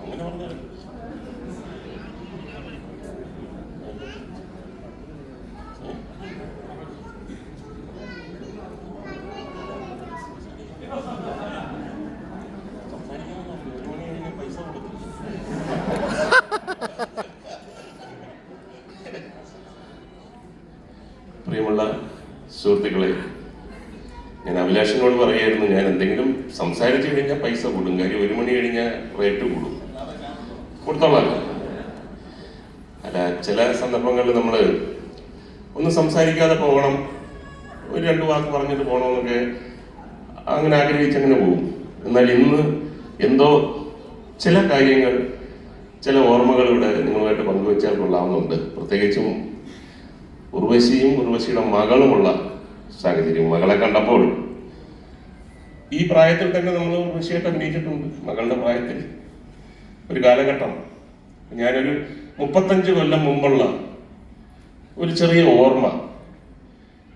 അങ്ങനെ പറഞ്ഞാൽ പൈസ കൊടുക്കും പ്രിയമുള്ള സുഹൃത്തുക്കളെ ഞാൻ അഭിലാഷിനോട് പറയായിരുന്നു ഞാൻ എന്തെങ്കിലും സംസാരിച്ചു കഴിഞ്ഞാൽ പൈസ കൂടും. കാര്യം ഒരു മണി കഴിഞ്ഞാൽ റേറ്റ് കൂടും. കൊടുത്തോളാം. അല്ല ചില സന്ദർഭങ്ങളിൽ നമ്മൾ ഒന്നും സംസാരിക്കാതെ പോകണം. ഒരു രണ്ട് വാക്ക് പറഞ്ഞിട്ട് പോകണമെന്നൊക്കെ അങ്ങനെ ആഗ്രഹിച്ചങ്ങനെ പോകും. എന്നാൽ ഇന്ന് എന്തോ ചില കാര്യങ്ങൾ ചില ഓർമ്മകൾ ഇവിടെ നിങ്ങളുമായിട്ട് പങ്കുവെച്ചാൽ കൊള്ളാവുന്നുണ്ട്. പ്രത്യേകിച്ചും ഉർവശിയും ഉർവശിയുടെ മകളുമുള്ള സാഹചര്യം. മകളെ കണ്ടപ്പോൾ ഈ പ്രായത്തിൽ തന്നെ നമ്മൾ ഋഷിയായിട്ട് അഭിനയിച്ചിട്ടുണ്ട് മകളുടെ പ്രായത്തിൽ. ഒരു കാലഘട്ടം. ഞാനൊരു മുപ്പത്തഞ്ച് കൊല്ലം മുമ്പുള്ള ഒരു ചെറിയ ഓർമ്മ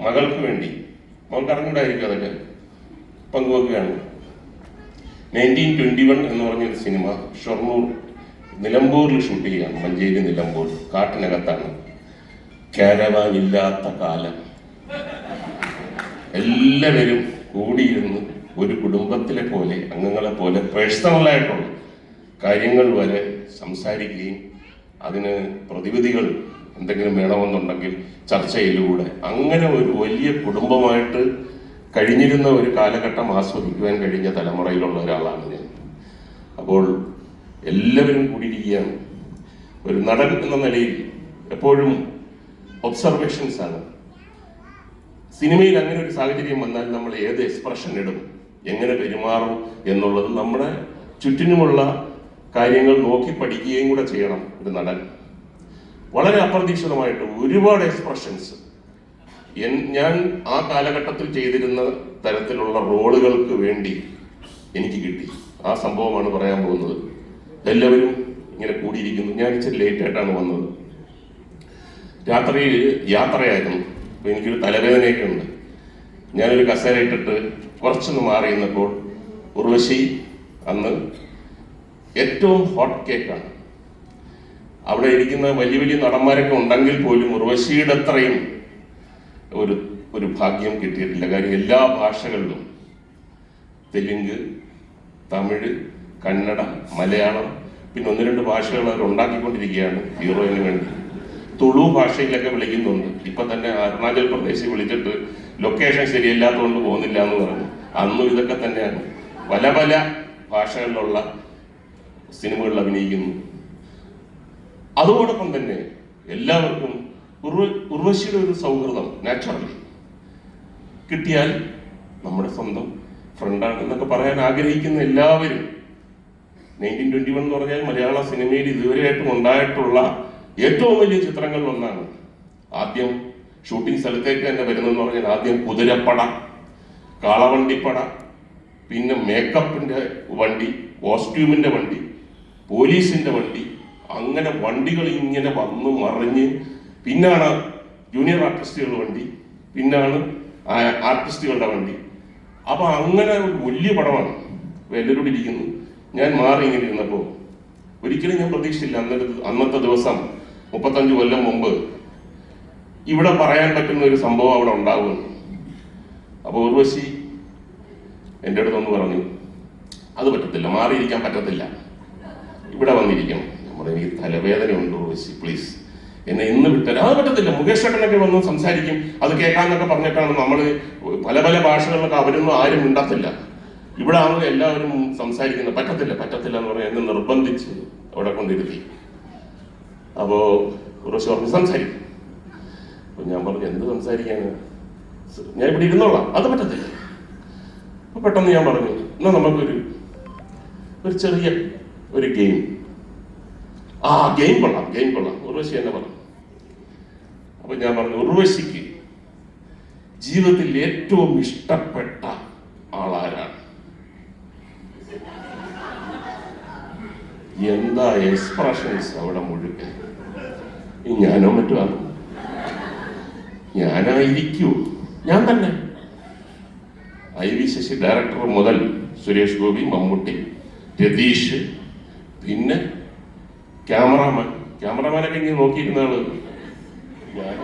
മകൾക്ക് വേണ്ടി. മകൾക്ക് അറിഞ്ഞൂടായിരിക്കും അതൊക്കെ പങ്കുവെക്കുകയാണ്. നയന്റീൻ ട്വന്റി വൺ എന്ന് പറഞ്ഞൊരു സിനിമ ഷൊർണൂർ നിലമ്പൂരിൽ ഷൂട്ട് ചെയ്യുകയാണ്. മഞ്ചേരി നിലമ്പൂർ. കാട്ടിനകത്താണ്. കാരവാനില്ലാത്ത കാലം. എല്ലാവരും കൂടിയിരുന്ന് ഒരു കുടുംബത്തിലെ പോലെ അംഗങ്ങളെ പോലെ പേഴ്സണലായിട്ടുള്ള കാര്യങ്ങൾ വരെ സംസാരിക്കുകയും അതിന് പ്രതിവിധികൾ എന്തെങ്കിലും വേണമെന്നുണ്ടെങ്കിൽ ചർച്ചയിലൂടെ. അങ്ങനെ ഒരു വലിയ കുടുംബമായിട്ട് കഴിഞ്ഞിരുന്ന ഒരു കാലഘട്ടം ആസ്വദിക്കുവാൻ കഴിഞ്ഞ തലമുറയിലുള്ള ഒരാളാണ് ഞാൻ. അപ്പോൾ എല്ലാവരും കൂടിയിരിക്കുകയാണ്. ഒരു നടൻ എന്ന നിലയിൽ എപ്പോഴും ഒബ്സർവേഷൻസ് ആണ്. സിനിമയിൽ അങ്ങനെ ഒരു സാഹചര്യം വന്നാൽ നമ്മൾ ഏത് എക്സ്പ്രഷൻ ഇടും? എങ്ങനെ പെരുമാറും എന്നുള്ളത് നമ്മുടെ ചുറ്റിനുമുള്ള കാര്യങ്ങൾ നോക്കി പഠിക്കുകയും കൂടെ ചെയ്യണം ഒരു നടൻ. വളരെ അപ്രതീക്ഷിതമായിട്ട് ഒരുപാട് എക്സ്പ്രഷൻസ് ഞാൻ ആ കാലഘട്ടത്തിൽ ചെയ്തിരുന്ന തരത്തിലുള്ള റോളുകൾക്ക് വേണ്ടി എനിക്ക് കിട്ടി. ആ സംഭവമാണ് പറയാൻ പോകുന്നത്. എല്ലാവരും ഇങ്ങനെ കൂടിയിരിക്കുന്നു. ഞാൻ ഇച്ചിരി ലേറ്റ് ആയിട്ടാണ് വന്നത്. രാത്രിയിൽ യാത്രയായിരുന്നു. അപ്പൊ എനിക്കൊരു തലവേദനയായിട്ടുണ്ട് ഞാനൊരു കസേര ഇട്ടിട്ട് കുറച്ചൊന്ന് മാറി നിന്നപ്പോൾ ഉർവശി അന്ന് ഏറ്റവും ഹോട്ട് കേക്കാണ് അവിടെ ഇരിക്കുന്ന വലിയ വലിയ നടന്മാരൊക്കെ ഉണ്ടെങ്കിൽ പോലും ഉർവശിയുടെ അത്രയും ഒരു ഒരു ഭാഗ്യം കിട്ടിയിട്ടില്ല. കാര്യം എല്ലാ ഭാഷകളിലും തെലുങ്ക് തമിഴ് കന്നഡ മലയാളം പിന്നെ ഒന്ന് രണ്ട് ഭാഷകൾ അവർ ഉണ്ടാക്കിക്കൊണ്ടിരിക്കുകയാണ് ഹീറോയിന് വേണ്ടി. തുളു ഭാഷയിലൊക്കെ വിളിക്കുന്നുണ്ട്. ഇപ്പൊ തന്നെ അരുണാചൽ പ്രദേശിൽ വിളിച്ചിട്ട് ലൊക്കേഷൻ ശരിയല്ലാത്തതുകൊണ്ട് പോകുന്നില്ല എന്ന് പറഞ്ഞു. അന്നും ഇതൊക്കെ തന്നെയാണ്. പല പല ഭാഷകളിലുള്ള സിനിമകളിൽ അഭിനയിക്കുന്നു. അതോടൊപ്പം തന്നെ എല്ലാവർക്കും ഉർവ ഉർവശിയുടെ ഒരു സൗഹൃദം നാച്ചുറലി കിട്ടിയാൽ നമ്മുടെ സ്വന്തം ഫ്രണ്ടാണ് എന്നൊക്കെ പറയാൻ ആഗ്രഹിക്കുന്ന എല്ലാവരും. നയന്റീൻ ട്വന്റി വൺ എന്ന് പറഞ്ഞാൽ മലയാള സിനിമയിൽ ഇതുവരെയായിട്ടും ഉണ്ടായിട്ടുള്ള ഏറ്റവും വലിയ ചിത്രങ്ങളിൽ ഒന്നാണ് ആദ്യം ഷൂട്ടിംഗ് സ്ഥലത്തേക്ക് തന്നെ വരുന്നതെന്ന് പറഞ്ഞാൽ ആദ്യം കുതിരപ്പട കാളവണ്ടിപ്പട പിന്നെ മേക്കപ്പിന്റെ വണ്ടി കോസ്റ്റ്യൂമിന്റെ വണ്ടി പോലീസിന്റെ വണ്ടി അങ്ങനെ വണ്ടികൾ ഇങ്ങനെ വന്ന് മറിഞ്ഞ് പിന്നാണ് ജൂനിയർ ആർട്ടിസ്റ്റുകളുടെ വണ്ടി പിന്നാണ് ആർട്ടിസ്റ്റുകളുടെ വണ്ടി. അപ്പൊ അങ്ങനെ ഒരു വലിയ പടമാണ് വെല്ലുവിളി ഇരിക്കുന്നു ഞാൻ മാറി ഇങ്ങനെ ഇരുന്നപ്പോ ഒരിക്കലും ഞാൻ പ്രതീക്ഷിച്ചില്ല അന്നത്തെ അന്നത്തെ ദിവസം മുപ്പത്തഞ്ച് കൊല്ലം മുമ്പ് ഇവിടെ പറയാൻ പറ്റുന്ന ഒരു സംഭവം അവിടെ ഉണ്ടാവുമെന്ന്. അപ്പൊ ഉർവശി എന്റെ അടുത്തൊന്ന് പറഞ്ഞു അത് പറ്റത്തില്ല മാറിയിരിക്കാൻ പറ്റത്തില്ല. ഇവിടെ വന്നിരിക്കണം. നമ്മുടെ എനിക്ക് തലവേദനയുണ്ട് ഉർവശി പ്ലീസ്. എന്നെ ഇന്ന് വിട്ടാൽ അത് പറ്റത്തില്ല മുകേഷ് വന്ന് സംസാരിക്കും. അത് കേൾക്കാന്നൊക്കെ പറഞ്ഞിട്ടാണ് നമ്മൾ പല പല ഭാഷകളിലൊക്കെ അവരൊന്നും ആരും മിണ്ടത്തില്ല. ഇവിടെ ആണ് എല്ലാവരും സംസാരിക്കുന്നത്. പറ്റത്തില്ല പറ്റത്തില്ല എന്ന് പറഞ്ഞാൽ എന്നെ നിർബന്ധിച്ച് അവിടെ കൊണ്ടിരുത്തി. അപ്പോ കുറച്ച് പറഞ്ഞു സംസാരിക്കും. അപ്പൊ ഞാൻ പറഞ്ഞു എന്ത് സംസാരിക്കാന്? ഞാൻ ഇവിടെ ഇരുന്നോളാം. അത് പറ്റത്തില്ല. അപ്പൊ പെട്ടെന്ന് ഞാൻ പറഞ്ഞു എന്നാ നമുക്കൊരു ഒരു ചെറിയ ഒരു ഗെയിം. ആ ഗെയിം കൊള്ളാം ഗെയിം കൊള്ളാം. ഉർവശി എന്നെ പറഞ്ഞു. അപ്പൊ ഞാൻ പറഞ്ഞു ഉർവശിക്ക് ജീവിതത്തിൽ ഏറ്റവും ഇഷ്ടപ്പെട്ട ആളാരാണ് എന്താ എക്സ്പ്രഷൻസ് അവിടെ മുഴുവൻ ഞാനോ മറ്റോ ഞാനായിരിക്കൂ. ഞാൻ തന്നെ. ഐ വി ശശി ഡയറക്ടർ മുതൽ സുരേഷ് ഗോപി മമ്മൂട്ടി രതീഷ് പിന്നെ ക്യാമറാമാൻ. ക്യാമറാമാനൊക്കെ ഇങ്ങനെ നോക്കിയിരുന്ന ആൾ. ഞാൻ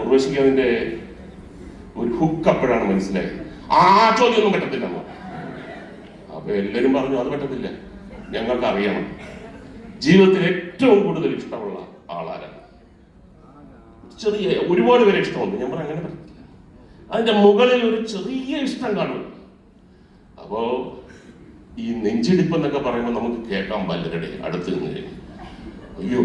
ഉർവശിക്ക് അതിന്റെ ഒരു ഹുക്ക് അപ്പോഴാണ് മനസ്സിലായത്. ആ ചോദ്യമൊന്നും പറ്റത്തില്ല. അപ്പൊ എല്ലാരും പറഞ്ഞു അത് പറ്റത്തില്ല. ഞങ്ങൾക്ക് അറിയണം ജീവിതത്തിൽ ഏറ്റവും കൂടുതൽ ഇഷ്ടമുള്ള ആളാരാണ്? ചെറിയ ഒരുപാട് പേരെ ഇഷ്ടമുണ്ട്. ഞാൻ അങ്ങനെ പറ്റത്തില്ല. അതിന്റെ മുകളിൽ ഒരു ചെറിയ ഇഷ്ടം കാണും. അപ്പോ ഈ നെഞ്ചിടിപ്പ് എന്നൊക്കെ പറയുമ്പോൾ നമുക്ക് കേൾക്കാൻ പലരുടെ അടുത്ത് നിന്ന് അയ്യോ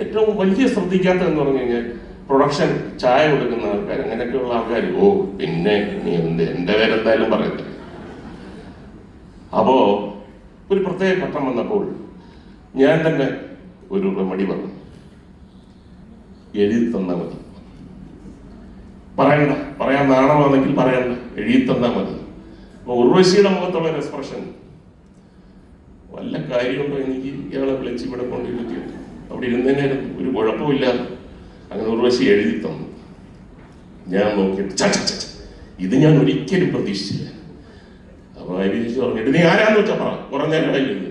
ഏറ്റവും വലിയ ശ്രദ്ധിക്കാത്തതെന്ന് പറഞ്ഞു കഴിഞ്ഞാൽ പ്രൊഡക്ഷൻ ചായ കൊടുക്കുന്ന ആൾക്കാർ അങ്ങനെയൊക്കെയുള്ള ആൾക്കാർ ഓ പിന്നെ നീ എന്ത് എന്റെ പേരെന്തായാലും പറയത്തില്ല. അപ്പോ ഒരു പ്രത്യേക ഘട്ടം വന്നപ്പോൾ ഞാൻ തന്നെ ഒരു റെമഡി പറഞ്ഞു എഴുതി തന്നാൽ മതി. പറയണ്ട. പറയാൻ നാണമാണെങ്കിൽ പറയണ്ട. എഴുതി തന്നാൽ മതി. അപ്പൊ ഉർവശിയുടെ മുഖത്തുള്ള ഒരു എക്സ്പ്രഷൻ വല്ല കാര്യമുണ്ടോ എനിക്ക് ഇയാളെ വിളിച്ച് ഇവിടെ കൊണ്ടിരുത്തിയിട്ട് അവിടെ ഇരുന്നതിനായിരുന്നു ഒരു കുഴപ്പമില്ലാതെ അങ്ങനെ ഉർവശി എഴുതി തന്നു. ഞാൻ നോക്കിയിട്ട്. ഇത് ഞാൻ ഒരിക്കലും പ്രതീക്ഷിച്ചില്ല. അരിച്ചു പറഞ്ഞിട്ട് നീ ആരാന്ന് വെച്ചാ പറ. കുറഞ്ഞ ഇത്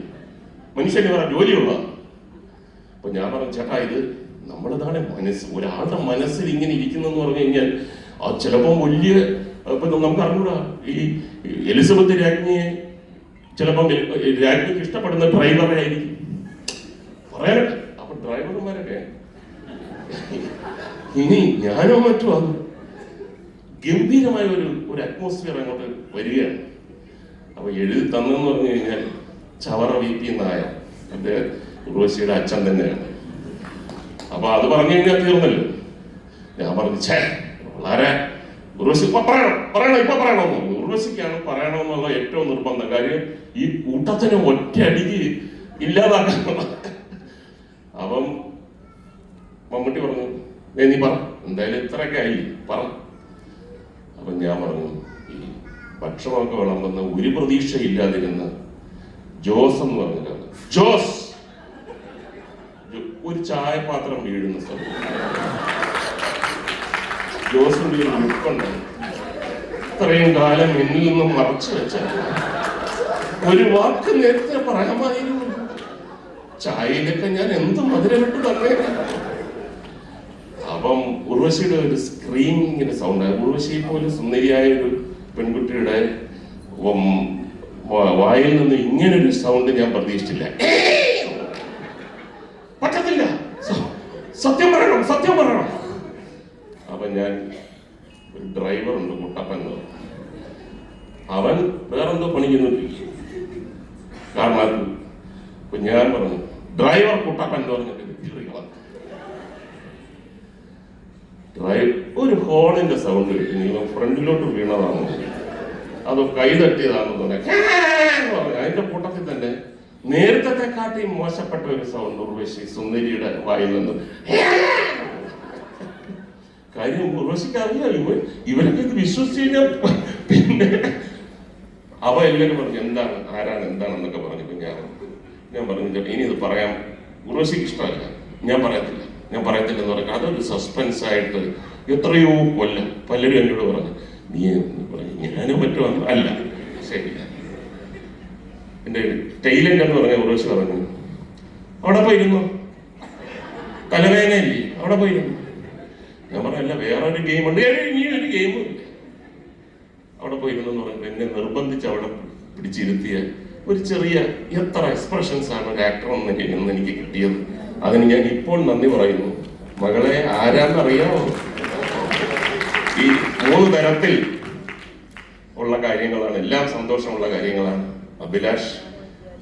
മനുഷ്യന് പറ ജോലിയുള്ള. അപ്പൊ ഞാൻ പറഞ്ഞ ചേട്ടാ ഇത് നമ്മുടേതാണ് മനസ്സ്? ഒരാളുടെ മനസ്സിൽ ഇങ്ങനെ ഇരിക്കുന്നെന്ന് പറഞ്ഞു കഴിഞ്ഞാൽ ആ ചിലപ്പോൾ വലിയ ഇപ്പൊ നമുക്ക് അറിഞ്ഞൂടാ. ഈ എലിസബത്ത് രാജ്ഞിയെ ചിലപ്പം രാജ്ഞിക്ക് ഇഷ്ടപ്പെടുന്ന ഡ്രൈവറെ ആയിരിക്കും. പറയാനൊക്കെ. അപ്പൊ ഡ്രൈവർമാരൊക്കെ ഇനി ഞാനോ മറ്റോ അത് ഗംഭീരമായ ഒരു ഒരു അറ്റ്മോസ്ഫിയർ അങ്ങോട്ട് വരികയാണ്. അപ്പൊ എഴുതി തന്നെന്ന് പറഞ്ഞു കഴിഞ്ഞാൽ ചവറ വി പി നായ. എന്റെ ഉർവശിയുടെ അച്ഛൻ തന്നെയാണ്. അപ്പൊ അത് പറഞ്ഞു കഴിഞ്ഞാൽ തീർന്നല്ലോ. ഞാൻ പറഞ്ഞു ഛേ വളരെ ഉർവശി പറയണം പറയണം? ഇപ്പൊ പറയണമെന്ന് ഉർവശിക്കാണ് പറയണമെന്നുള്ള ഏറ്റവും നിർബന്ധം. കാര്യം ഈ കൂട്ടത്തിന് ഒറ്റയടിക്ക് ഇല്ലാതാക്കണം അപ്പം മമ്മൂട്ടി പറഞ്ഞു "ദേ നീ പറ എന്തായാലും ഇത്രയൊക്കെ ആയി പറ. അപ്പൊ ഞാൻ പറഞ്ഞു ഭക്ഷണമൊക്കെ വിളമ്പുന്ന ഒരു പ്രതീക്ഷയില്ലാതിരുന്ന ജോസ് എന്ന് പറഞ്ഞിട്ടാണ് ജോസ്! ഒരു ചായപാത്രം വീഴുന്ന സ്ഥലം. ജോസിന്റെ ഒരു ലുക്കുണ്ട് ഇത്രയും കാലം എന്നിൽ നിന്നും മറച്ചു വെച്ച ഒരു വാക്ക് നേരത്തെ പറയാമായിരുന്നു. ചായയിലൊക്കെ ഞാൻ എന്ത് മധുരമിട്ട് തന്നെ? അപ്പം ഉർവശിയുടെ ഒരു സ്ക്രീനിങ്ങിന്റെ സൗണ്ട് ഉർവശി പോലെ സുന്ദരിയായ ഒരു പെൺകുട്ടിയുടെ വായിൽ നിന്ന് ഇങ്ങനെ ഒരു സൗണ്ട് ഞാൻ പ്രതീക്ഷിച്ചില്ല. പറ്റത്തില്ല. സത്യം പറയണം സത്യം പറയണം. അപ്പൊ ഞാൻ ഒരു ഡ്രൈവർ ഉണ്ട് കുട്ടപ്പൻ അവൻ വേറെന്തോ പണിക്കുന്നു കാരണം ഞാൻ പറഞ്ഞു ഡ്രൈവർ കുട്ടപ്പൻ എന്ന് പറഞ്ഞിട്ട് കീറി കളഞ്ഞു. ഡ്രൈവ് ഒരു ഹോണിന്റെ സൗണ്ട് കിട്ടി നിങ്ങൾ ഫ്രണ്ടിലോട്ട് വീണതാണോ? അതോ കൈ തട്ടിയതാണെന്ന് പറഞ്ഞു. അതിന്റെ കൂട്ടത്തിൽ തന്നെ നേരത്തെ മോശപ്പെട്ട ഒരു സൗണ്ട് ഉർവശി സുന്ദരിയുടെ വായിൽ നിന്ന്. കാര്യം ഉർവശിക്ക് അറിയാം ഇവ ഇവരൊക്കെ ഇത് വിശ്വസിച്ച് പിന്നെ അവ എല്ലാവരും പറഞ്ഞു എന്താണ്? ആരാണ്? എന്താണെന്നൊക്കെ പറഞ്ഞിട്ട് ഞാൻ ഞാൻ പറഞ്ഞു "ചേട്ടാ, ഇനി ഇത് പറയാം ഉർവശിക്ക് ഇഷ്ടമല്ല. ഞാൻ പറയത്തില്ല. ഞാൻ പറയത്തില്ല എന്ന് പറഞ്ഞു. അതൊരു സസ്പെൻസ് ആയിട്ട് എത്രയോ കൊല്ലം പലരും എന്നോട് പറഞ്ഞു. നീ ഞാനും മറ്റോ ആണ്." അല്ല ശരി എന്റെ ടൈലന്റ് എന്ന് പറഞ്ഞ ഉർവശി പറഞ്ഞു. അവിടെ പോയിരുന്നു. തലവേദനയില്ലേ? അവിടെ പോയിരുന്നു. ഞാൻ പറഞ്ഞല്ല വേറൊരു ഗെയിം ഉണ്ട്. "ഏയ്, ഇനി ഒരു ഗെയിമും ഇല്ല. അവിടെ പോയിരുന്നു എന്ന് പറയുമ്പോൾ എന്നെ നിർബന്ധിച്ച് അവിടെ പിടിച്ചിരുത്തിയ ഒരു ചെറിയ എത്ര എക്സ്പ്രഷൻസ് ആണ് ഒരു ആക്ടർ എന്ന് എനിക്ക് കിട്ടിയത്. അതിന് ഞാൻ ഇപ്പോൾ നന്ദി പറയുന്നു. മകളെ ആരാന്നറിയാമോ ഈ മൂന്ന് തരത്തിൽ ഉള്ള കാര്യങ്ങളാണ് എല്ലാം സന്തോഷമുള്ള കാര്യങ്ങളാണ്. അഭിലാഷ്